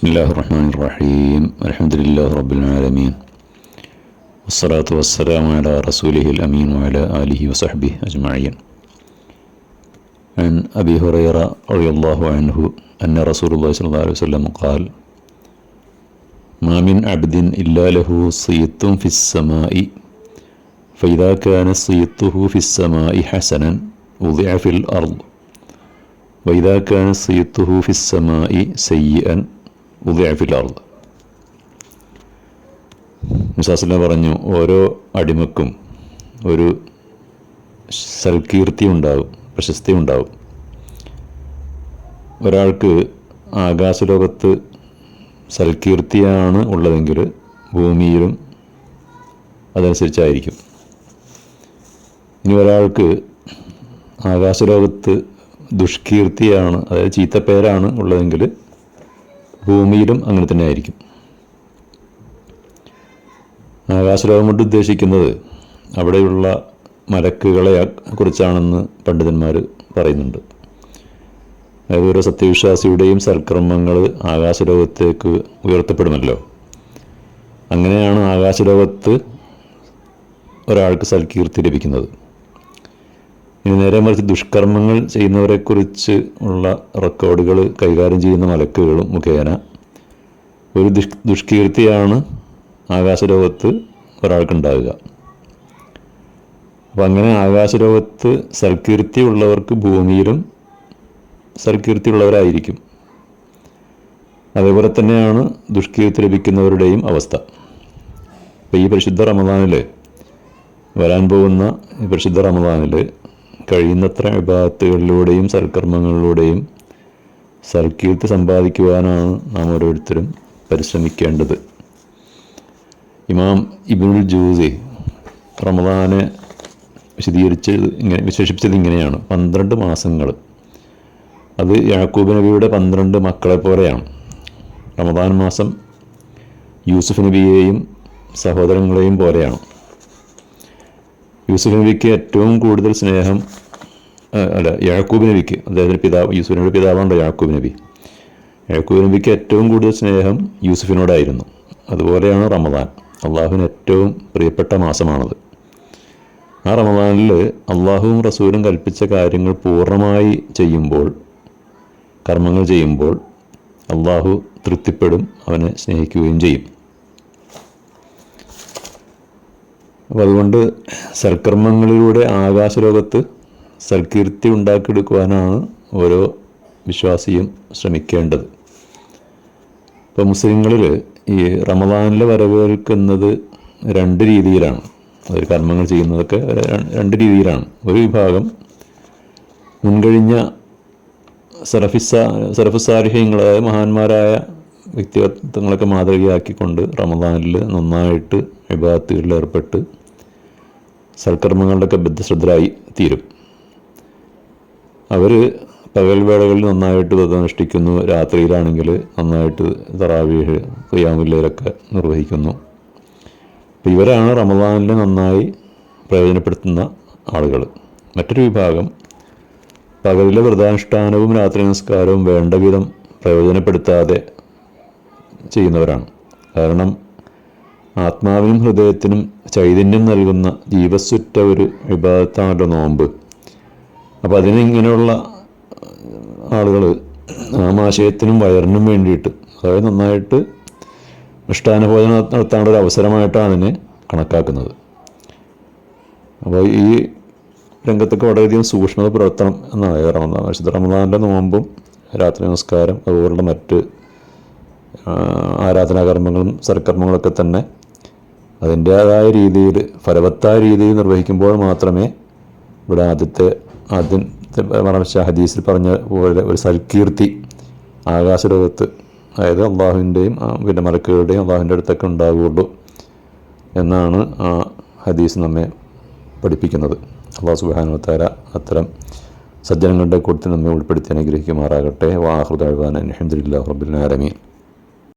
بسم الله الرحمن الرحيم. الحمد لله رب العالمين. والصلاة والسلام على رسوله الأمين وعلى آله وصحبه أجمعين. عن أبي هريرة رضي الله عنه أن رسول الله صلى الله عليه وسلم قال ما من عبد إلا له صيت في السماء فإذا كان صيته في السماء حسنا وضع في الأرض وإذا كان صيته في السماء سيئا പുതിയ ഫീലാർന്ന് മുസാസിനെ പറഞ്ഞു ഓരോ അടിമക്കും ഒരു സൽകീർത്തി ഉണ്ടാവും പ്രശസ്തി ഉണ്ടാവും. ഒരാൾക്ക് ആകാശലോകത്ത് സൽകീർത്തിയാണ് ഉള്ളതെങ്കിൽ ഭൂമിയിലും അതനുസരിച്ചായിരിക്കും. ഇനി ഒരാൾക്ക് ആകാശലോകത്ത് ദുഷ്കീർത്തിയാണ് അതായത് ചീത്തപ്പേരാണ് ഉള്ളതെങ്കിൽ ഭൂമിയിലും അങ്ങനെ തന്നെ ആയിരിക്കും. ആകാശലോകം കൊണ്ട് ഉദ്ദേശിക്കുന്നത് അവിടെയുള്ള മലക്കുകളെ കുറിച്ചാണെന്ന് പണ്ഡിതന്മാർ പറയുന്നുണ്ട്. അതായത് ഓരോ സത്യവിശ്വാസിയുടെയും സൽക്കർമ്മങ്ങൾ ആകാശലോകത്തേക്ക് ഉയർത്തപ്പെടുമല്ലോ. അങ്ങനെയാണ് ആകാശലോകത്ത് ഒരാൾക്ക് സൽകീർത്തി ലഭിക്കുന്നത്. ഇനി നേരെ മറിച്ച് ദുഷ്കർമ്മങ്ങൾ ചെയ്യുന്നവരെക്കുറിച്ച് ഉള്ള റെക്കോർഡുകൾ കൈകാര്യം ചെയ്യുന്ന മലക്കുകളും മുഖേന. ഒരു ദുഷ് ദുഷ്കീർത്തിയാണ് ആകാശലോകത്ത് ഒരാൾക്കുണ്ടാവുക. അപ്പം അങ്ങനെ ആകാശലോകത്ത് സൽകീർത്തി ഉള്ളവർക്ക് ഭൂമിയിലും സൽകീർത്തി ഉള്ളവരായിരിക്കും അതേപോലെ തന്നെയാണ് ദുഷ്കീർത്തി ലഭിക്കുന്നവരുടെയും അവസ്ഥ. അപ്പം ഈ പരിശുദ്ധ റമദാനിൽ വരാൻ പോകുന്ന ഈ പരിശുദ്ധ റമദാനിൽ കഴിയുന്നത്ര വിഭാഗത്തുകളിലൂടെയും സൽക്കർമ്മങ്ങളിലൂടെയും സൽകീർത്തി സമ്പാദിക്കുവാനാണ് നാം ഓരോരുത്തരും പരിശ്രമിക്കേണ്ടത്. ഇമാം ഇബുൽ ജൂസി റമദാനെ വിശദീകരിച്ചത് ഇങ്ങനെ വിശേഷിപ്പിച്ചത് ഇങ്ങനെയാണ്. പന്ത്രണ്ട് മാസങ്ങൾ. അത് യാക്കൂബ് നബിയുടെ പന്ത്രണ്ട് മക്കളെ പോലെയാണ്. റമദാൻ മാസം യൂസുഫ് നബിയെയും സഹോദരങ്ങളെയും പോലെയാണ്. യൂസുഫ് നബിക്ക് ഏറ്റവും കൂടുതൽ സ്നേഹം അല്ല യാക്കൂബ് നബിക്ക് അദ്ദേഹത്തിന്റെ പിതാവ് യൂസുഫിനോട് പിതാവാണ് യാക്കൂബ് നബി. യാക്കൂബ് നബിക്ക് ഏറ്റവും കൂടുതൽ സ്നേഹം യൂസുഫിനോടായിരുന്നു. അതുപോലെയാണ് റമദാൻ. അള്ളാഹുവിന് ഏറ്റവും പ്രിയപ്പെട്ട മാസമാണത്. ആ റമദാനിൽ അള്ളാഹുവും റസൂലും കൽപ്പിച്ച കാര്യങ്ങൾ പൂർണമായി ചെയ്യുമ്പോൾ കർമ്മങ്ങൾ ചെയ്യുമ്പോൾ അള്ളാഹു തൃപ്തിപ്പെടും അവനെ സ്നേഹിക്കുകയും ചെയ്യും. അപ്പോൾ അതുകൊണ്ട് സൽക്കർമ്മങ്ങളിലൂടെ ആകാശലോകത്ത് സൽകീർത്തി ഉണ്ടാക്കിയെടുക്കുവാനാണ് ഓരോ വിശ്വാസിയും ശ്രമിക്കേണ്ടത്. ഇപ്പോൾ മുസ്ലിങ്ങളിൽ ഈ റമദാനിലെ വരവേൽക്കുന്നത് രണ്ട് രീതിയിലാണ്. അവർ കർമ്മങ്ങൾ ചെയ്യുന്നതൊക്കെ രണ്ട് രീതിയിലാണ്. ഒരു വിഭാഗം മുൻകഴിഞ്ഞ സറഫിസ സറഫുസാരിഹ്യങ്ങളായ മഹാന്മാരായ വ്യക്തിത്വങ്ങളൊക്കെ മാതൃകയാക്കിക്കൊണ്ട് റമദാനിൽ നന്നായിട്ട് വിഭാഗത്തുകളിൽ ഏർപ്പെട്ട് സൽക്കർമ്മങ്ങളുടെയൊക്കെ ബദ്ധശ്രദ്ധരായി തീരും. അവർ പകൽ വേളകളിൽ നന്നായിട്ട് വ്രതമനുഷ്ഠിക്കുന്നു രാത്രിയിലാണെങ്കിൽ നന്നായിട്ട് തറാവീഹ് കുയാമുല്ലയിലൊക്കെ നിർവഹിക്കുന്നു. അപ്പോൾ ഇവരാണ് റമദാനിൽ നന്നായി പ്രയോജനപ്പെടുത്തുന്ന ആളുകൾ മറ്റൊരു വിഭാഗം പകലിലെ വ്രതാനുഷ്ഠാനവും രാത്രി നമസ്കാരവും വേണ്ട വിധം പ്രയോജനപ്പെടുത്താതെ ചെയ്യുന്നവരാണ്. കാരണം ആത്മാവിനും ഹൃദയത്തിനും ചൈതന്യം നൽകുന്ന ജീവസ്സുറ്റ ഒരു വിഭാഗത്താണല്ലോ നോമ്പ്. അപ്പോൾ അതിനിങ്ങനെയുള്ള ആളുകൾ ആമാശയത്തിനും വയറിനും വേണ്ടിയിട്ട് അതായത് നന്നായിട്ട് ഇഷ്ടാനുഭോജനം നടത്താനുള്ള ഒരു അവസരമായിട്ടാണ് അതിനെ കണക്കാക്കുന്നത്. അപ്പോൾ ഈ രംഗത്തൊക്കെ വളരെയധികം സൂക്ഷ്മത പുലർത്തണം എന്നാണ്. റമദാൻ വിശുദ്ധ റമദാനിന്റെ നോമ്പും രാത്രി നമസ്കാരം അതുപോലുള്ള മറ്റ് ആരാധനാകർമ്മങ്ങളും സർക്കർമ്മങ്ങളൊക്കെ തന്നെ അതിന്റേതായ രീതിയിൽ ഫലവത്തായ രീതിയിൽ നിർവഹിക്കുമ്പോൾ മാത്രമേ ഇവിടെ ആദ്യത്തെ ആദ്യം മറച്ച ഹദീസിൽ പറഞ്ഞ പോലെ ഒരു സൽകീർത്തി ആകാശലോകത്ത്. അതായത് അള്ളാഹുവിന്റെയും പിന്നെ മലക്കുകളുടെയും അള്ളാഹുവിന്റെ അടുത്തൊക്കെ ഉണ്ടാവുകയുള്ളൂ എന്നാണ് ആ ഹദീസ് നമ്മെ പഠിപ്പിക്കുന്നത്. അള്ളാഹു സുബാനുത്താര അത്തരം സജ്ജനങ്ങളുടെ കൂട്ടത്തിൽ നമ്മെ ഉൾപ്പെടുത്തി അനുഗ്രഹിക്കുമാറാകട്ടെ. വാഹൃദാഴ്വാൻ അലഹമുല്ലാ റബുലാലമീൻ